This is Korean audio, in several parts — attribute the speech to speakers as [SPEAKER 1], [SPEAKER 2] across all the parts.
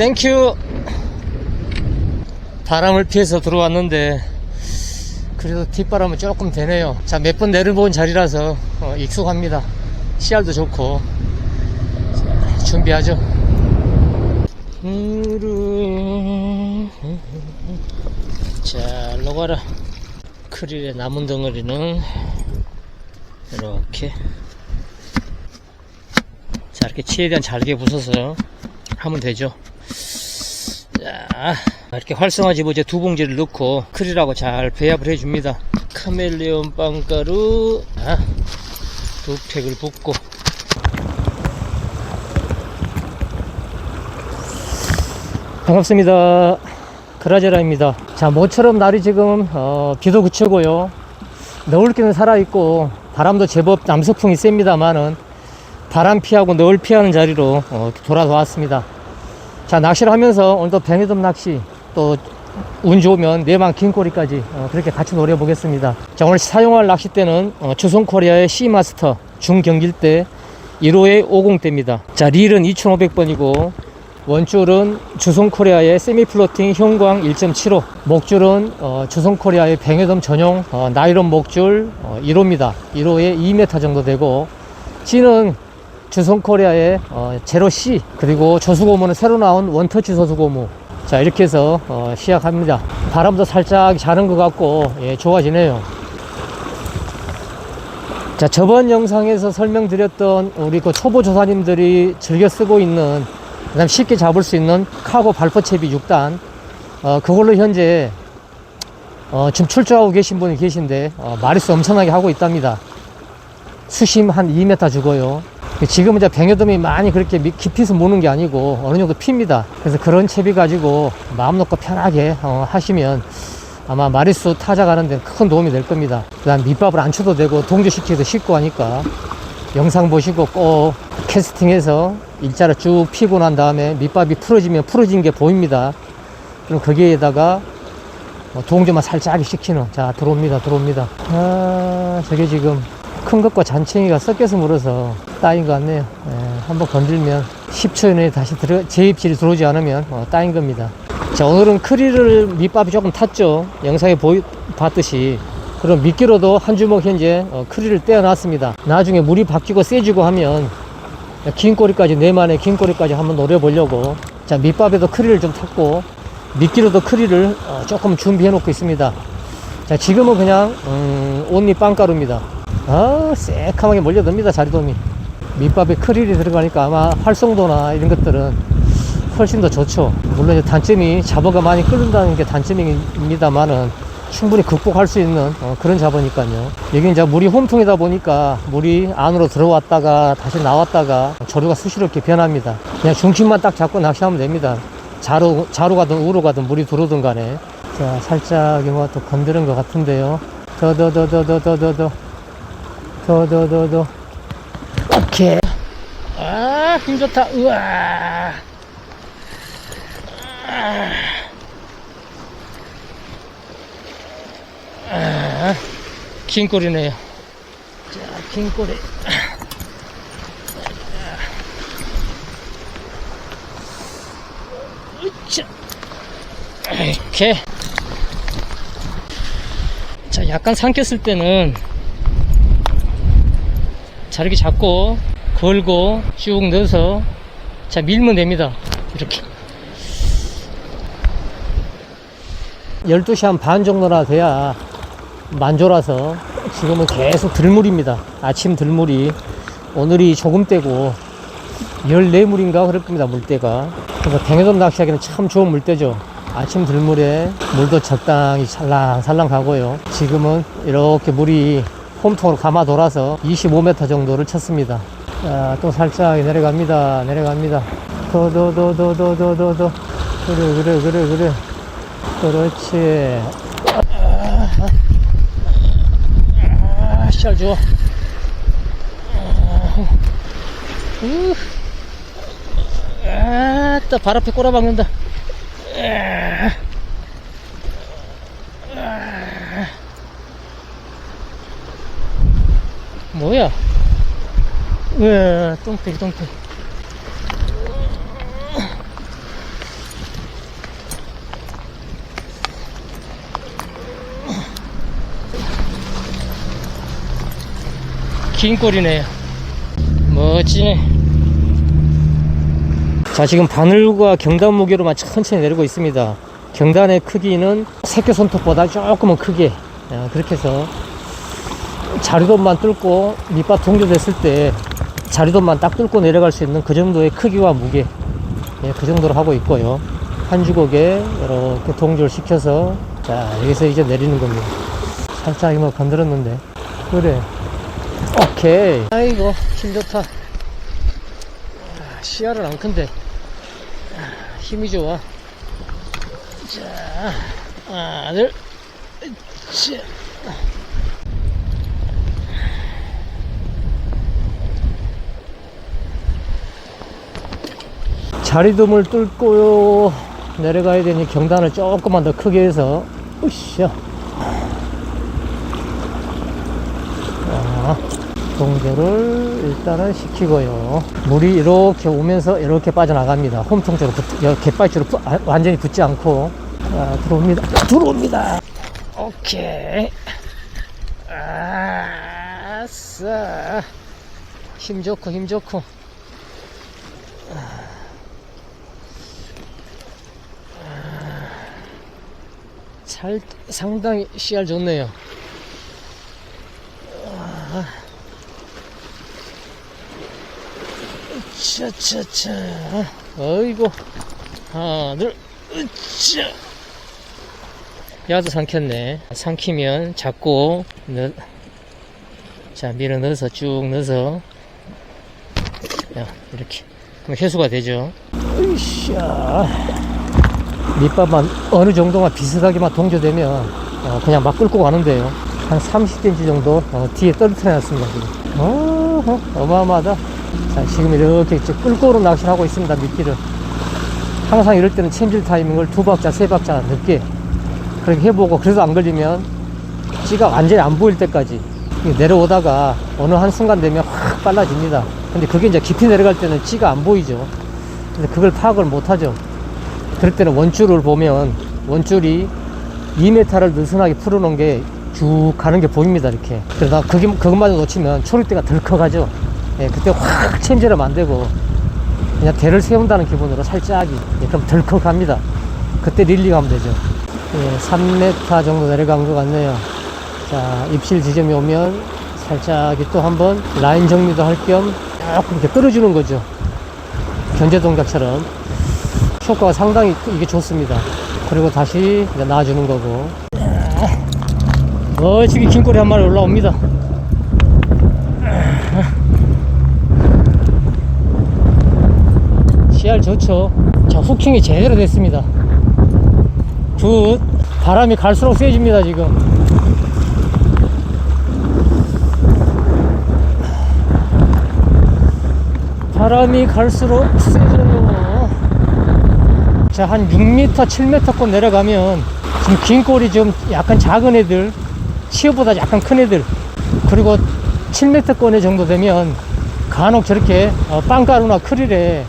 [SPEAKER 1] 땡큐. 바람을 피해서 들어왔는데 그래도 뒷바람은 조금 되네요. 자 몇 번 내려본 자리라서 어, 익숙합니다. 씨알도 좋고. 자, 준비하죠. 으르. 자 로가라. 크릴의 남은 덩어리는 이렇게. 자 이렇게 최대한 잘게 부숴서 하면 되죠. 자 이렇게 활성화 집어제 두 봉지를 넣고 크릴하고 잘 배합을 해줍니다. 카멜레온 빵가루 아, 두 팩을 붓고. 반갑습니다. 그라제라입니다. 자 모처럼 날이 지금 어, 비도 그치고요. 너울기는 살아있고 바람도 제법 남서풍이 셉니다만은 바람 피하고 너울 피하는 자리로 어, 돌아왔습니다 자 낚시를 하면서 오늘도 뱅에돔 낚시 또 운 좋으면 내만 긴꼬리까지 어, 그렇게 같이 노려보겠습니다. 자 오늘 사용할 낚싯대는 어, 주송코리아의 C마스터 중경길대 1호의 50대입니다. 자 릴은 2500번이고 원줄은 주송코리아의 세미플로팅 형광 1.75 목줄은 어, 주송코리아의 뱅에돔 전용 어, 나이론 목줄 어, 1호입니다. 1호에 2m 정도 되고 C는 주송코리아의 어, 제로 C 그리고 저수고무는 새로 나온 원터치 저수고무. 자 이렇게 해서 어, 시작합니다. 바람도 살짝 자는 것 같고 예, 좋아지네요. 자 저번 영상에서 설명드렸던 우리 그 초보 조사님들이 즐겨 쓰고 있는 그다음 쉽게 잡을 수 있는 카고 발포채비 6단 어, 그걸로 현재 어, 지금 출조하고 계신 분이 계신데 어, 마리수 엄청나게 하고 있답니다. 수심 한 2m 주고요 지금은 이제 뱅에돔이 많이 그렇게 미- 깊이서 무는 게 아니고 어느 정도 핍니다. 그래서 그런 채비 가지고 마음 놓고 편하게 어, 하시면 아마 마리수 타작하는 데 큰 도움이 될 겁니다. 그 다음 밑밥을 안 쳐도 되고 동조시키기도 쉽고 하니까 영상 보시고 꼭 캐스팅해서 일자로 쭉 피고 난 다음에 밑밥이 풀어지면 풀어진 게 보입니다. 그럼 거기에다가 어, 동조만 살짝 시키는 자 들어옵니다 들어옵니다. 아 저게 지금 큰 것과 잔챙이가 섞여서 물어서 따인 것 같네요. 예, 한번 건들면 10초 이내에 다시 들어, 재입질이 들어오지 않으면 어, 따인 겁니다. 자 오늘은 크릴을 밑밥이 조금 탔죠. 영상에 보이, 봤듯이. 그럼 미끼로도 한 주먹 현재 어, 크릴을 떼어놨습니다. 나중에 물이 바뀌고 세지고 하면 긴 꼬리까지 내만의 긴 꼬리까지 한번 노려보려고. 자 밑밥에도 크릴을 좀 탔고 미끼로도 크릴을 어, 조금 준비해 놓고 있습니다. 자 지금은 그냥 음, 온리 빵가루입니다. 아 새카맣게 몰려듭니다 자리돔이 밑밥에 크릴이 들어가니까 아마 활성도나 이런 것들은 훨씬 더 좋죠. 물론 이제 단점이 잡어가 많이 끓는다는 게 단점입니다만은 충분히 극복할 수 있는 어, 그런 잡어니까요. 여기 이제 물이 홈통이다 보니까 물이 안으로 들어왔다가 다시 나왔다가 조류가 수시롭게 변합니다. 그냥 중심만 딱 잡고 낚시하면 됩니다. 자로, 자로 가든 우로 가든 물이 들어오든 간에. 자 살짝 이거 또 건드는 것 같은데요. 더더더더더더더 더. 더더 더더. 오케이 아 힘 좋다. 우와. 아, 긴 꼬리네요 자 긴 꼬리. 으쌰. 이렇게. 자 약간 삼켰을 때는 자 이렇게 잡고 걸고 쭉 넣어서 자 밀면 됩니다. 이렇게. 12시 한 반 정도나 돼야 만조라서 지금은 계속 들물입니다. 아침 들물이 오늘이 조금 떼고 14물인가 그럴 겁니다 물때가. 그래서 뱅에돔 낚시하기는 참 좋은 물때죠. 아침 들물에 물도 적당히 살랑살랑 가고요. 지금은 이렇게 물이 홈통으로 감아 돌아서 25m 정도를 쳤습니다 자, 또 살짝 내려갑니다 내려갑니다 더 더 더 더 더 더 더 더 그래 그래 그래 그래 그렇지 아, 잘 우. 아따 발 앞에 꼬라박는다 아. 아. 뭐야 예, 똥땡, 똥땡. 긴 꼬리네요. 멋지네. 자, 지금 바늘과 경단 무게로만 천천히 내리고 있습니다. 경단의 크기는 새끼 손톱보다 조금은 크게. 아, 그렇게 해서 자루돔만 뚫고 밑밥 통조됐을 때 자리돔만 딱 뚫고 내려갈 수 있는 그 정도의 크기와 무게, 예, 그 정도로 하고 있고요. 한 주걱에 이렇게 동조를 시켜서 자, 여기서 이제 내리는 겁니다. 살짝 이거 건드렸는데. 그래. 오케이. 아이고, 힘 좋다. 아, 시야는 안 큰데. 아, 힘이 좋아. 자, 하나, 둘, 자. 자리돔을 뚫고 내려가야 되니 경단을 조금만 더 크게 해서. 으쌰. 자, 동조를 일단은 시키고요. 물이 이렇게 오면서 이렇게 빠져나갑니다. 홈통째로 붙- 아, 완전히 붙지 않고. 자, 들어옵니다. 들어옵니다. 오케이. 아싸 힘 좋고 힘 좋고 살 상당히 씨알 좋네요. 아. 차차차. 어이구. 하나, 둘, 으쌰. 야도 삼켰네. 삼키면 잡고, 넣, 자, 밀어 넣어서 쭉 넣어서. 야, 이렇게. 그럼 회수가 되죠. 으쌰. 밑밥만 어느 정도만 비슷하게만 동조되면 어, 그냥 막 끌고 가는데요. 한 30cm 정도 어, 뒤에 떨어뜨려 놨습니다. 지금. 어, 어마어마하다. 자, 지금 이렇게 끌고로 낚시를 하고 있습니다. 미끼를. 항상 이럴 때는 챔질 타이밍을 두 박자, 세 박자 늦게 그렇게 해보고 그래도 안 걸리면 찌가 완전히 안 보일 때까지 내려오다가 어느 한순간 되면 확 빨라집니다. 근데 그게 이제 깊이 내려갈 때는 찌가 안 보이죠. 근데 그걸 파악을 못 하죠. 그럴 때는 원줄을 보면 원줄이 2m를 느슨하게 풀어놓은 게 쭉 가는 게 보입니다 이렇게. 그러다 그게, 그것마저 놓치면 초리대가 덜컥하죠. 예, 그때 확 챔질하면 안 되고 그냥 대를 세운다는 기분으로 살짝이 예, 그럼 덜컥합니다. 그때 릴링 하면 되죠. 예, 3m 정도 내려간 것 같네요. 자 입실 지점이 오면 살짝이 또 한번 라인 정리도 할 겸 조금 이렇게 끌어주는 거죠. 견제 동작처럼 효과가 상당히 이게 좋습니다. 그리고 다시 이제 놔주는 거고. 어, 지금 긴꼬리 한 마리 올라옵니다. 씨알 좋죠. 자, 후킹이 제대로 됐습니다. 굿. 바람이 갈수록 세집니다, 지금. 바람이 갈수록 세져요. 자, 한 6m, 7m권 내려가면 지금 긴 꼬리 좀 약간 작은 애들, 치어보다 약간 큰 애들, 그리고 7m권의 정도 되면 간혹 저렇게 어, 빵가루나 크릴에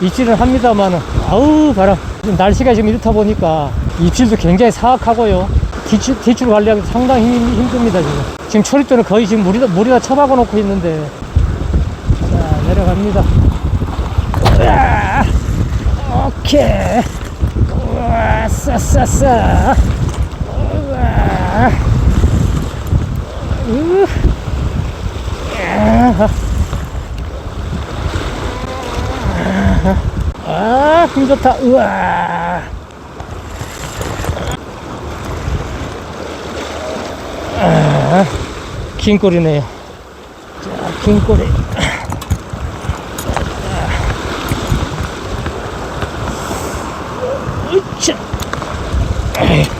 [SPEAKER 1] 입질을 합니다만, 아우, 바람. 날씨가 지금 이렇다 보니까 입질도 굉장히 사악하고요. 뒤출, 뒤출 관리하기 상당히 힘, 힘듭니다, 지금. 지금 초리대는 거의 지금 물이다, 물이다 처박아 놓고 있는데. 자, 내려갑니다. 으아! 오케이. 우와, 싸싸싸. 우와. 우. 야. 아, 힘 좋다. 우와. 아, 긴 꼬리네요. 자, 긴꼬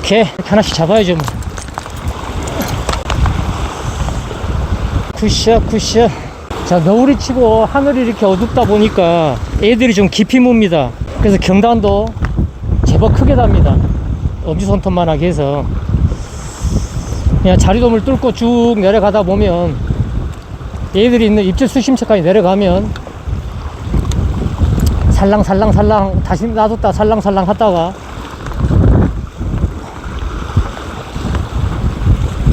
[SPEAKER 1] 이렇게 하나씩 잡아야죠 뭐. 굿샷 굿샷. 자 너울이 치고 하늘이 이렇게 어둡다 보니까 애들이 좀 깊이 뭅니다. 그래서 경단도 제법 크게 답니다. 엄지손톱만 하게 해서. 그냥 자리돔을 뚫고 쭉 내려가다 보면 얘들이 있는 입질 수심체까지 내려가면 살랑살랑살랑 다시 놔뒀다 살랑살랑 하다가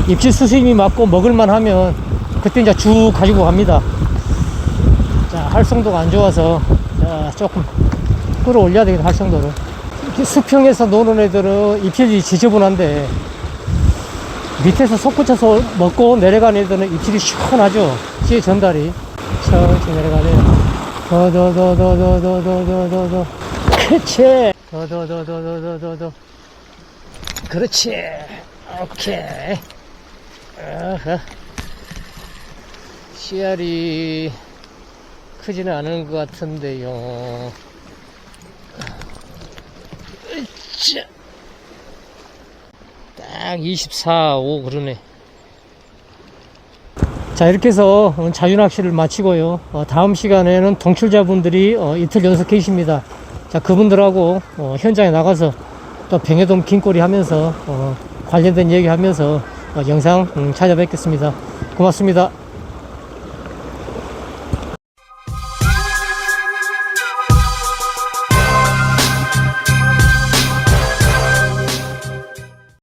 [SPEAKER 1] 입질 수심이 맞고 먹을만 하면 그때 이제 쭉 가지고 갑니다. 자, 활성도가 안 좋아서 자, 조금 끌어올려야 되겠다, 활성도를. 수평에서 노는 애들은 입질이 지저분한데 밑에서 솟구쳐서 먹고 내려가는 애들은 입질이 시원하죠. 찌 전달이. 천천히 내려가네요. 더, 더, 더, 더, 더, 더, 더, 더, 더, 더. 그렇지. 더, 더, 더, 더, 더, 더, 더, 더. 그렇지. 오케이. 어허. 씨알이 크지는 않은 것 같은데요. 딱 24, 5 그러네. 자, 이렇게 해서 자유낚시를 마치고요. 어, 다음 시간에는 동출자분들이 어, 이틀 연속 계십니다. 자, 그분들하고 어, 현장에 나가서 또 병해돔 긴꼬리 하면서 어, 관련된 얘기 하면서 어, 영상 음, 찾아뵙겠습니다. 고맙습니다.